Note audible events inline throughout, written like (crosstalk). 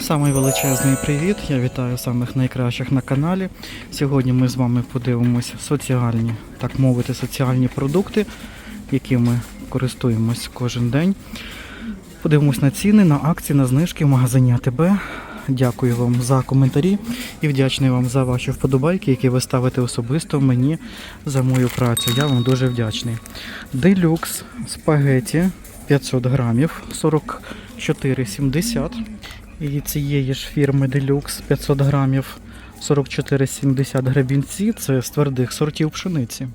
Самий величезний привіт. Я вітаю самих найкращих на каналі. Сьогодні ми з вами подивимось соціальні, так мовити, соціальні продукти, якими користуємось кожен день. Подивимось на ціни, на акції, на знижки в магазині АТБ. Дякую вам за коментарі і вдячний вам за ваші вподобайки, які ви ставите особисто мені за мою працю. Я вам дуже вдячний. Делюкс спагеті 500 грамів 44,70. І цієї ж фірми Deluxe 500 грамів 44,70 гребінці. Це з твердих сортів пшениці.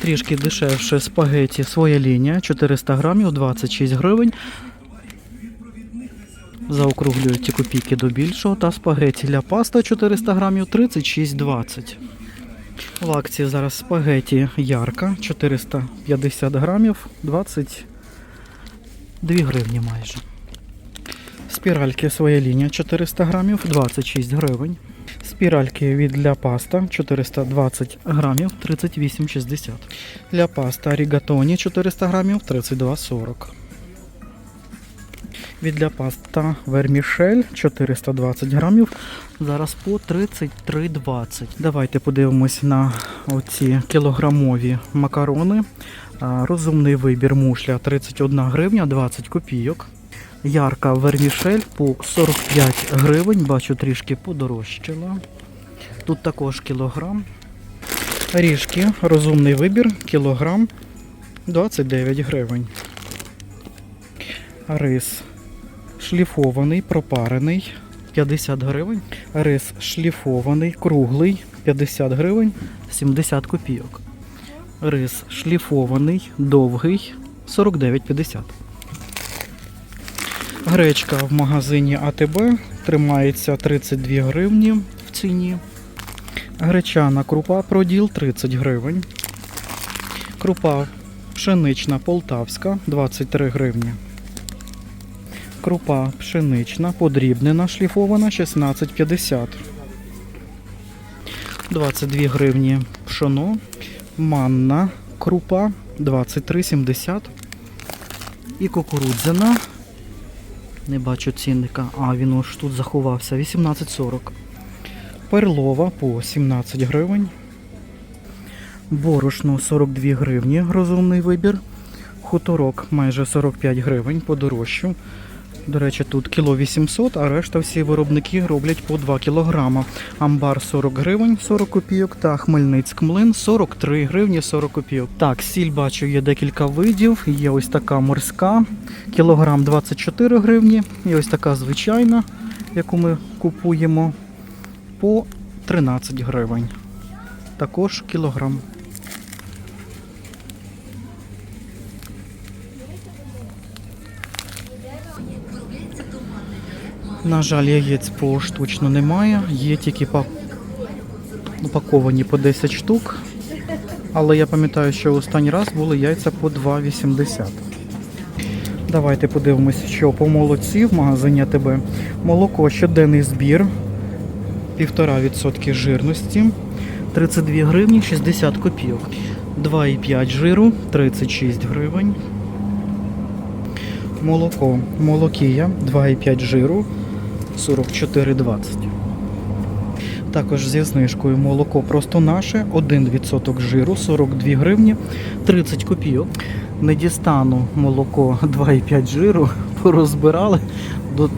Трішки дешевше спагеті своя лінія 400 грамів 26 гривень. Заокруглюю ті копійки до більшого. Та спагеті ля паста 400 грамів 36,20. В акції зараз спагеті ярка 450 грамів 22 гривні майже. Спіральки своя лінія 400 грамів 26 гривень. Спіральки від для паста 420 грамів 38,60. Для паста рігатоні 400 грамів 32,40. Від для паста вермішель 420 грамів. Зараз по 33,20. Давайте подивимось на оці кілограмові макарони. Розумний вибір мушля 31 гривня 20 копійок. Ярка вермішель по 45 гривень, бачу трішки подорожчала. Тут також кілограм. Ріжки, розумний вибір, кілограм 29 гривень. Рис шліфований, пропарений 50 гривень. Рис шліфований, круглий 50 гривень 70 копійок. Рис шліфований, довгий 49,50. Гречка в магазині АТБ тримається 32 гривні в ціні. Гречана крупа проділ 30 гривень. Крупа пшенична полтавська 23 гривні. Крупа пшенична подрібнена шліфована 16,50. 22 гривні пшоно. Манна крупа 23,70. І кукурудзяна не бачу цінника. А, він ось тут заховався. 18,40. Перлова по 17 гривень. Борошно 42 гривні. Розумний вибір. Хуторок майже 45 гривень подорожчав. До речі, тут кіло 800, а решта всі виробники роблять по 2 кілограма. Амбар 40 гривень 40 копійок та Хмельницьк млин 43 гривні 40 копійок. Так, сіль бачу, є декілька видів. Є ось така морська, кілограм 24 гривні. І ось така звичайна, яку ми купуємо по 13 гривень. Також кілограм. На жаль, яєць поштучно немає, є тільки упаковані по 10 штук. Але я пам'ятаю, що останній раз були яйця по 2,80. Давайте подивимося, що по молоці в магазині АТБ. Молоко щоденний збір, 1,5% жирності, 32 гривні 60 копійок. 2,5 жиру, 36 гривень. Молоко молокія 2,5 жиру 44,20. Також зі знижкою молоко просто наше 1% жиру 42 гривні 30 копійок. Не дістану молоко (laughs) 2,5 жиру, (laughs) порозбирали,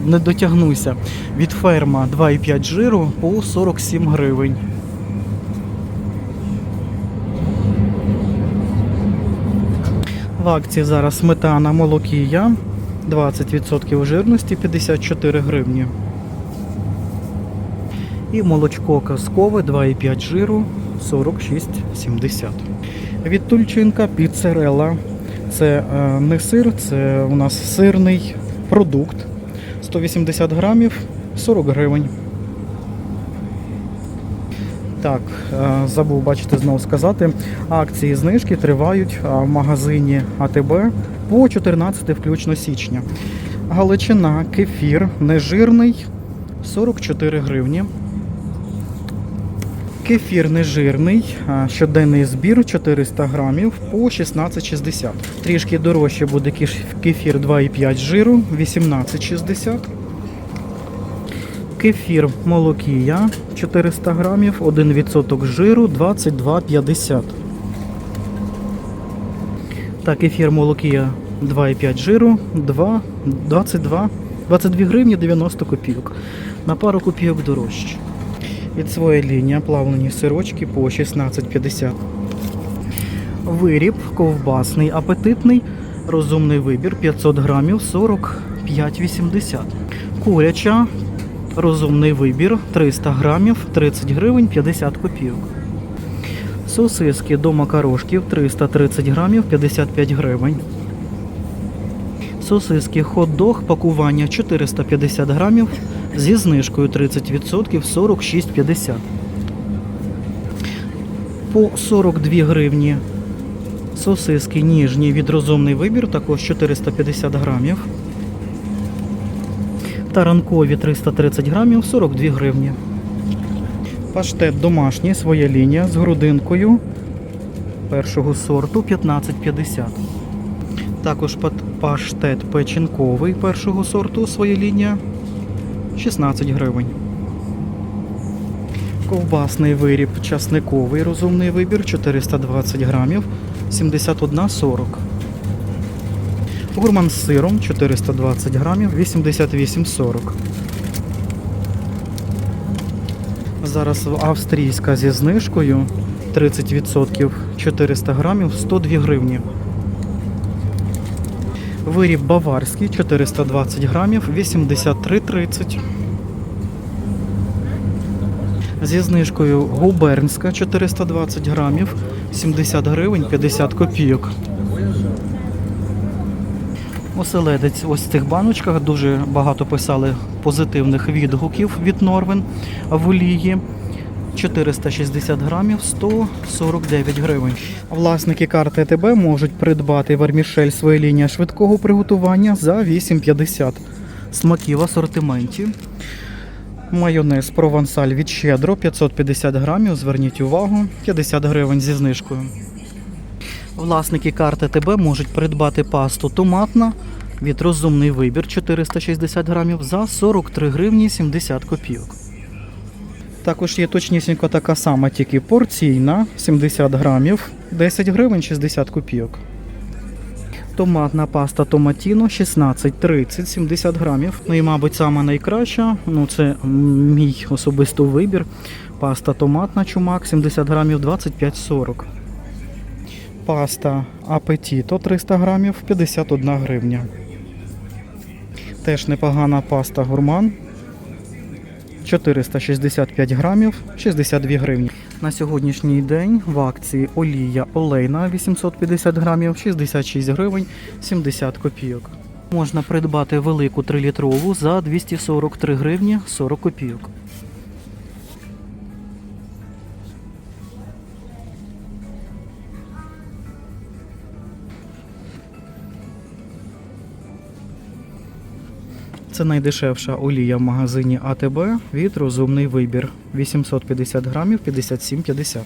не дотягнуся. Від ферма 2,5 жиру по 47 гривень. В акції зараз сметана молокія 20% жирності 54 гривні. І молочко казкове 2,5 жиру 46,70. Від тульчинка піцерела. Це е, не сир, це у нас сирний продукт. 180 грамів 40 гривень. Так, е, забув бачите знову сказати. Акції знижки тривають в магазині АТБ по 14 включно січня. Галичина, кефір, нежирний 44 гривні. Кефір нежирний, щоденний збір 400 грамів по 16,60. Трішки дорожче буде кефір 2,5 жиру 18,60. Кефір молокія 400 грамів, 1% жиру 22,50. Так, ефір молокія 2,5 жиру, 2, 22, 22 гривні 90 копійок. На пару копійок дорожче. Від своєї лінії плавлені сирочки по 16,50. Виріб ковбасний, апетитний, розумний вибір 500 грамів 45,80. Куряча, розумний вибір 300 грамів 30 гривень 50 копійок. Сосиски до макарошків 330 грамів 55 гривень. Сосиски хот-дог пакування 450 грамів зі знижкою 30% 46,50. По 42 гривні сосиски ніжні від розумний вибір, також 450 грамів. Таранкові 330 грамів 42 гривні. Паштет домашній, своя лінія з грудинкою першого сорту 15,50. Також паштет печінковий першого сорту, своя лінія 16 гривень. Ковбасний виріб часниковий розумний вибір 420 грамів 71,40. Гурман з сиром 420 грамів 88,40. Зараз австрійська зі знижкою 30% 400 грамів 102 гривні. Виріб баварський 420 грамів 83,30. Зі знижкою губернська 420 грамів 70 гривень 50 копійок. Оселедець ось в цих баночках дуже багато писали позитивних відгуків від Норвен в олії. 460 грамів 149 гривень. Власники карти АТБ можуть придбати вермішель своєї лінії швидкого приготування за 8,50. Смаки в асортименті. Майонез провансаль від щедро 550 грамів. Зверніть увагу, 50 гривень зі знижкою. Власники карти ТБ можуть придбати пасту томатна від розумний вибір 460 грамів за 43 гривні 70 копійок. Також є точнісінько така сама, тільки порційна 70 грамів 10 гривень 60 копійок. Томатна паста Томатіно 16,30 70 грамів. Ну і, мабуть, сама найкраща. Ну, це мій особистий вибір. Паста томатна чумак 70 грамів 25,40. Паста Апетіто 300 грамів 51 гривня. Теж непогана паста гурман 465 грамів 62 гривні. На сьогоднішній день в акції олія олейна 850 грамів 66 гривень 70 копійок. Можна придбати велику 3-літрову за 243 гривні 40 копійок. Це найдешевша олія в магазині АТБ від розумний вибір. 850 грамів 57,50.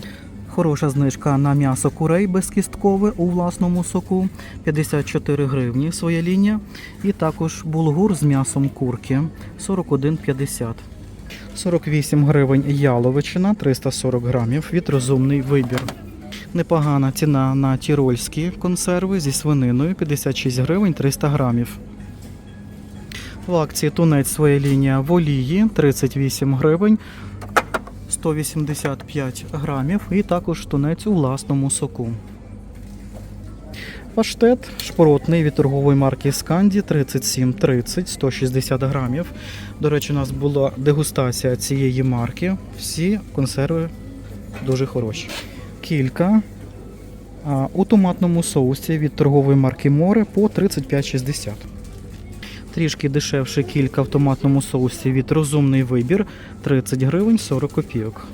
Хороша знижка на м'ясо курей безкісткове у власному соку 54 гривні своя лінія. І також булгур з м'ясом курки 41,50. 48 гривень яловичина 340 грамів від розумний вибір. Непогана ціна на тірольські консерви зі свининою 56 гривень 300 грамів. В акції тунець своя лінія в олії 38 гривень 185 грамів. І також тунець у власному соку. Паштет шпротний від торгової марки Сканді 37,30 160 грамів. До речі, у нас була дегустація цієї марки. Всі консерви дуже хороші. Кілька у томатному соусі від торгової марки Море по 35,60. Трішки дешевше кілька в томатному соусі від розумний вибір 30 гривень 40 копійок.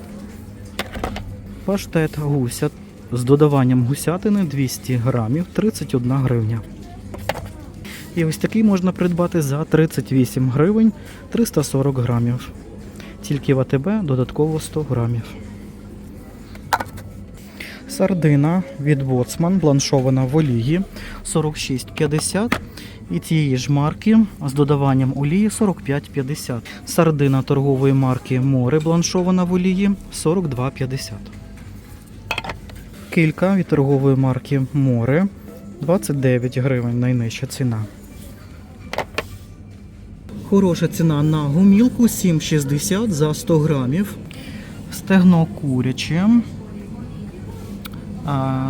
Паштет гуся з додаванням гусятини 200 грамів 31 гривня. І ось такий можна придбати за 38 гривень 340 грамів. Тільки в АТБ додатково 100 грамів. Сардина від Боцман бланшована в олії 46,50 І тієї ж марки з додаванням олії 45,50. Сардина торгової марки Море бланшована в олії 42,50. Кілька від торгової марки Море 29 гривень найнижча ціна. Хороша ціна на гумілку 7,60 за 100 грамів. Стегно куряче.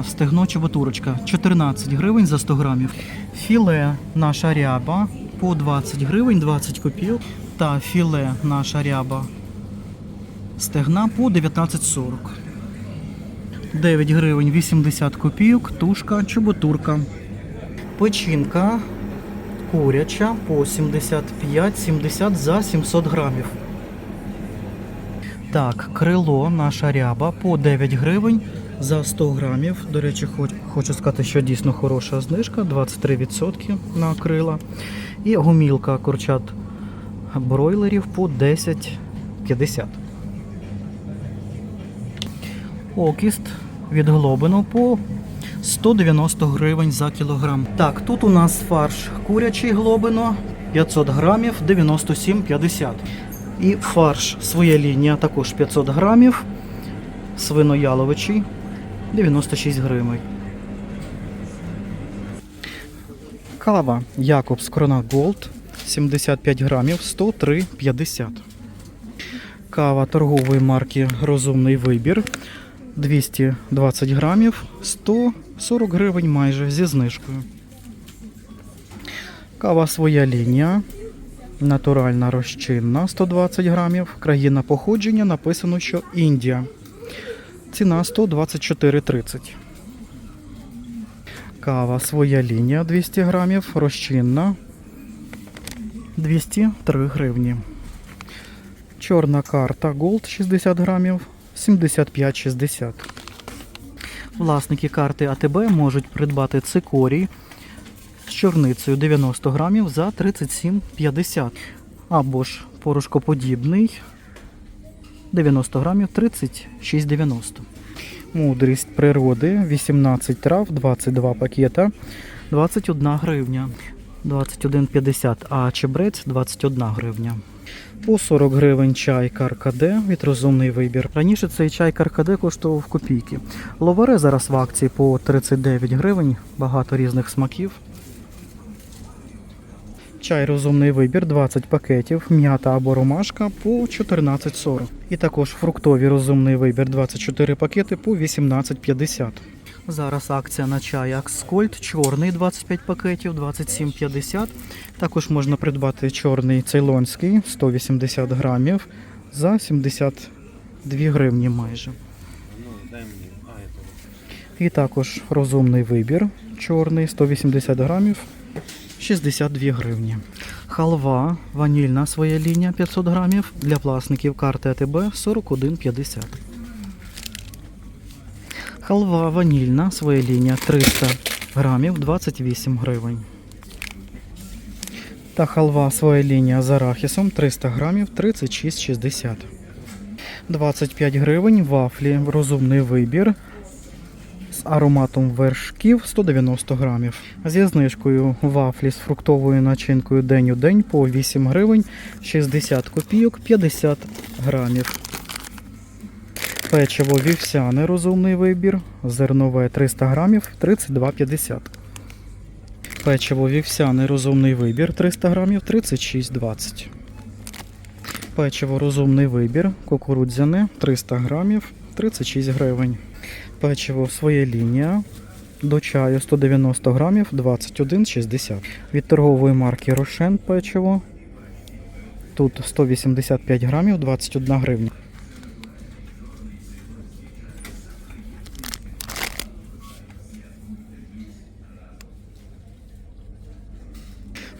Стегно чеботурочка 14 гривень за 100 грамів. Філе наша ряба по 20 гривень 20 копійок. Та філе наша ряба стегна по 19,40. 9 гривень 80 копійок, тушка, чоботурка. Печінка куряча по 75-70 за 700 грамів. Так, крило наша ряба по 9 гривень за 100 грамів. До речі, хочу сказати, що дійсно хороша знижка, 23% на крила. І гумілка курчат бройлерів по 10,50. Окіст від глобину по 190 гривень за кілограм. Так, тут у нас фарш курячий глобино 500 грамів 97,50. І фарш своя лінія також 500 грамів. Свинояловичий 96 гривень. Кава Якобс Крона Голд 75 грамів 103,50. Кава торгової марки Розумний вибір 220 грамів 140 гривень майже зі знижкою. Кава своя лінія. Натуральна розчинна 120 грамів. Країна походження написано, що Індія. Ціна 124,30. Кава своя лінія 200 грамів. Розчинна 203 гривні. Чорна карта Gold 60 грамів 75,60. Власники карти АТБ можуть придбати цикорій з чорницею 90 грамів за 37,50. Або ж порошкоподібний 90 грамів 36,90. Мудрість природи 18 трав, 22 пакета, 21 гривня. 21,50, а чебрець 21 гривня. По 40 гривень чай Каркаде від розумний вибір. Раніше цей чай Каркаде коштував копійки. Ловаре зараз в акції по 39 гривень, багато різних смаків. Чай розумний вибір 20 пакетів, м'ята або ромашка по 14,40. І також фруктовий розумний вибір 24 пакети по 18,50. Зараз акція на чай Акскольд, чорний 25 пакетів, 27,50. Також можна придбати чорний цейлонський 180 грамів за 72 гривні майже. І також розумний вибір чорний 180 грамів 62 гривні. Халва ванільна своя лінія 500 грамів для власників карти АТБ 41,50. Халва ванільна своя лінія 300 грамів 28 гривень. Та халва своя лінія з арахісом 300 грамів 36,60. 25 гривень вафлі розумний вибір ароматом вершків 190 грамів. Зі знижкою вафлі з фруктовою начинкою день у день по 8 гривень 60 копійок 50 грамів. Печиво вівсяне розумний вибір. Зернове 300 грамів 32,50. Печиво вівсяне розумний вибір 300 грамів 36,20. Печиво розумний вибір. Кукурудзяне 300 грамів 36 гривень. Печиво своя лінія. До чаю 190 грамів 21,60. Від торгової марки Рошен печиво. Тут 185 грамів 21 гривня.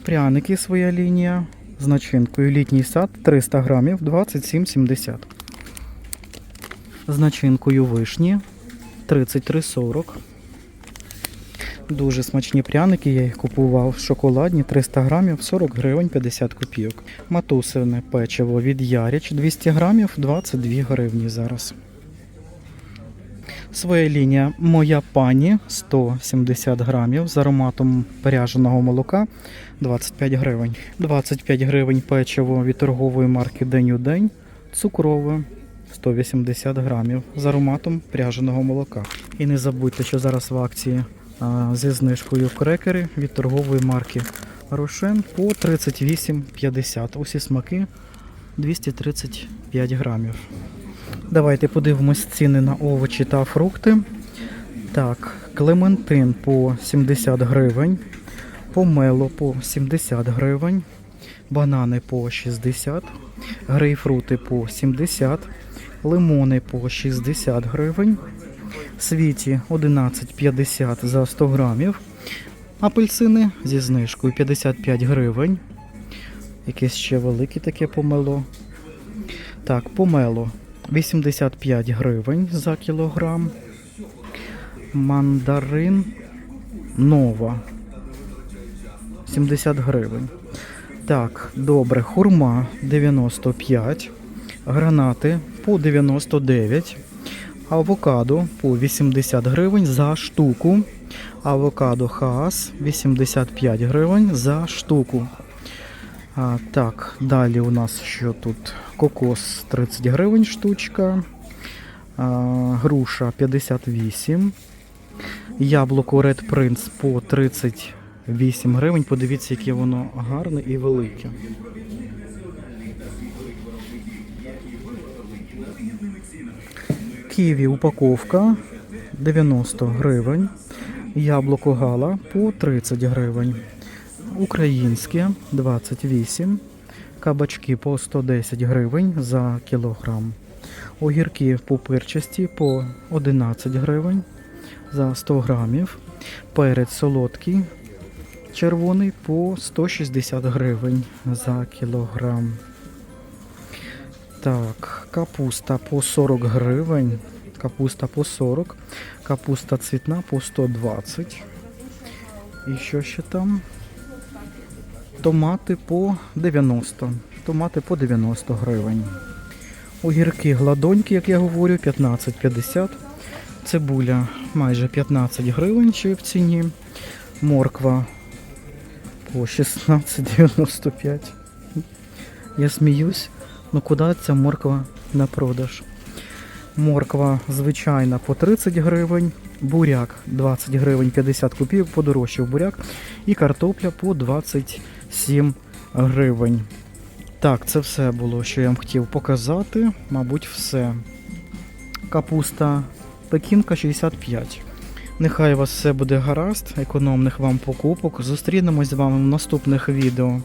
Пряники своя лінія з начинкою літній сад 300 грамів 27,70. З начинкою вишні 33,40. Дуже смачні пряники, я їх купував. Шоколадні 300 грамів 40 гривень 50 копійок. Матусине печиво від Яріч 200 грамів 22 гривні зараз. Своя лінія Моя пані 170 грамів з ароматом перяженого молока 25 гривень. 25 гривень печиво від торгової марки День у день. Цукрове 180 грамів з ароматом пряженого молока. І не забудьте, що зараз в акції зі знижкою крекери від торгової марки Рошен по 38,50. Усі смаки 235 грамів. Давайте подивимось ціни на овочі та фрукти. Так, клементин по 70 гривень, помело по 70 гривень, банани по 60, грейпфрути по 70, лимони по 60 гривень, світі 11,50 за 100 грамів, апельсини зі знижкою 55 гривень. Якесь ще велике таке помело. Так, помело 85 гривень за кілограм. Мандарин нова 70 гривень. Так, добре, хурма 95, гранати по 99, авокадо по 80 гривень за штуку. Авокадо хаас 85 гривень за штуку. А, так, далі у нас що тут? Кокос 30 гривень штучка. А, груша 58. Яблуко Red Prince по 38 гривень. Подивіться, яке воно гарне і велике. Ківі упаковка 90 гривень. Яблуко гала по 30 гривень. Українське 28. Кабачки по 110 гривень за кілограм. Огірки пупирчасті по 11 гривень за 100 грамів. Перець солодкий червоний по 160 гривень за кілограм. Так, капуста по 40 гривень. Капуста по 40. Капуста цвітна по 120. І що ще там? Томати по 90. Томати по 90 гривень. Огірки гладонькі, як я говорю, 15,50. Цибуля майже 15 гривень ще в ціні. Морква по 16,95. Я сміюсь, ну куди ця морква на продаж? Морква звичайна по 30 гривень, буряк 20 гривень 50 копійок, подорожчав буряк. І картопля по 27 гривень. Так, це все було, що я вам хотів показати. Мабуть, все. Капуста пекінка 65. Нехай у вас все буде гаразд, економних вам покупок. Зустрінемось з вами в наступних відео.